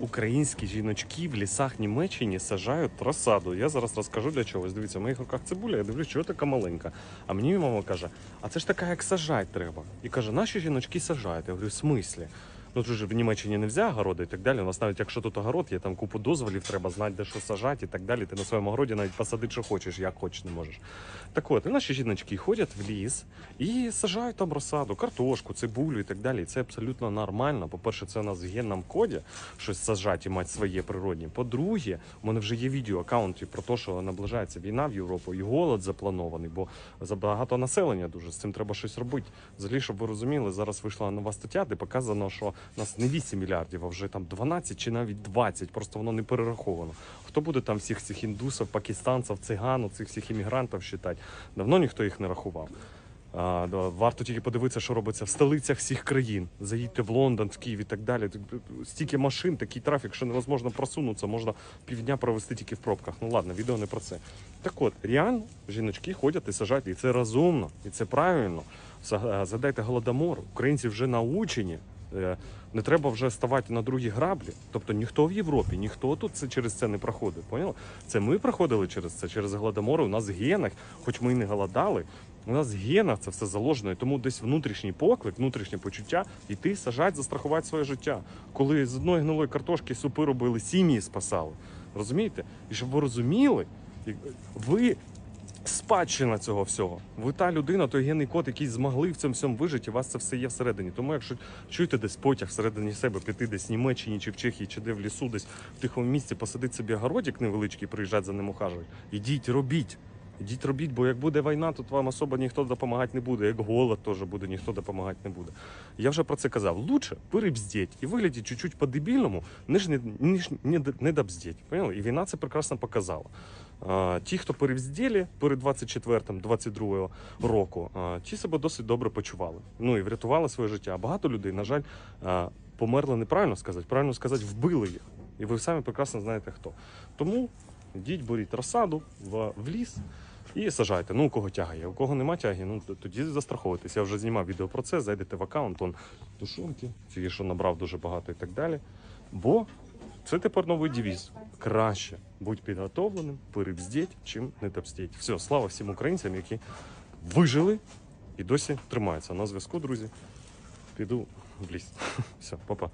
українські жіночки в лісах Німеччини сажають розсаду. Я зараз розкажу для чогось. Дивіться, в моїх руках цибуля, я дивлюсь, чого така маленька. А мені мама каже: а це ж така, як сажать треба. І каже, наші жіночки сажають. Я говорю, в смислі? Ну же в Німеччині не можна огороди і так далі. У нас навіть якщо тут огород, є там купу дозволів, треба знати, де що сажати і так далі. Ти на своєму огороді навіть посадити, що хочеш, як хочеш, не можеш. Так от, і наші жіночки ходять в ліс і сажають там розсаду, картошку, цибулю і так далі. І це абсолютно нормально. По-перше, це у нас в генному коді щось сажати і мати своє природні. По-друге, у мене вже є відео аккаунті про те, що наближається війна в Європу і голод запланований, бо забагато населення дуже з цим треба щось робити. Взагалі, щоб ви розуміли, зараз вийшла нова стаття, де показано, що нас не 8 мільярдів, а вже там 12 чи навіть 20, просто воно не перераховано. Хто буде там всіх цих індусів, пакистанців, циган, цих всіх іммігрантів вважати? Давно ніхто їх не рахував. А, варто тільки подивитися, що робиться в столицях всіх країн. Заїдьте в Лондон, в Київ і так далі. Стільки машин, такий трафік, що невозможно просунутися, можна півдня провести тільки в пробках. Ну ладно, відео не про це. Так от, реально, жіночки ходять і сажають, і це розумно, і це правильно. За- Задайте голодомор. Українці вже научені. Е, Не треба вже ставати на другі граблі. Тобто ніхто в Європі, ніхто тут це через це не проходив. Поняли? Це ми проходили через це, через голодомори. У нас в генах, хоч ми і не голодали, у нас в генах це все заложено. І тому десь внутрішній поклик, внутрішнє почуття йти, сажати, застрахувати своє життя. Коли з одної гнилої картошки супи робили, сім'ї спасали. Розумієте? І щоб ви розуміли, ви спадщина цього всього. Ви та людина, той генний код, який змогли в цьому всьому вижити, у вас це все є всередині. Тому якщо чуєте десь потяг всередині себе, піти десь в Німеччині чи в Чехії, чи де в лісу, десь в тихому місці, посадити собі огородик невеличкий, приїжджати за ним ухажувати. Ідіть, робіть. Ідіть робіть, бо як буде війна, тут вам особо ніхто допомагати не буде. Як голод теж буде, ніхто допомагати не буде. Я вже про це казав. Лучше перебздіть і виглядіть чуть-чуть по-дебільному, ніж не, ніж не, не добздіть. Поняли? І війна це прекрасно показала. А, ті, хто перевзділи перед 24-22 року, а, ті себе досить добре почували. Ну і врятували своє життя. А багато людей, на жаль, а, померли неправильно сказати, правильно сказати, вбили їх. І ви самі прекрасно знаєте хто. Тому йдіть, беріть розсаду в ліс. І сажайте. Ну, у кого тягає. У кого нема тяги, ну тоді застраховуйтесь. Я вже знімав відео про це, зайдете в аккаунт, он тушонки, ті, що набрав дуже багато і так далі. Бо це тепер новий девіз. Краще будь підготовленим, перебздіть, чим не добздіть. Все, слава всім українцям, які вижили і досі тримаються. На зв'язку, друзі. Піду в ліс. Все, па-па.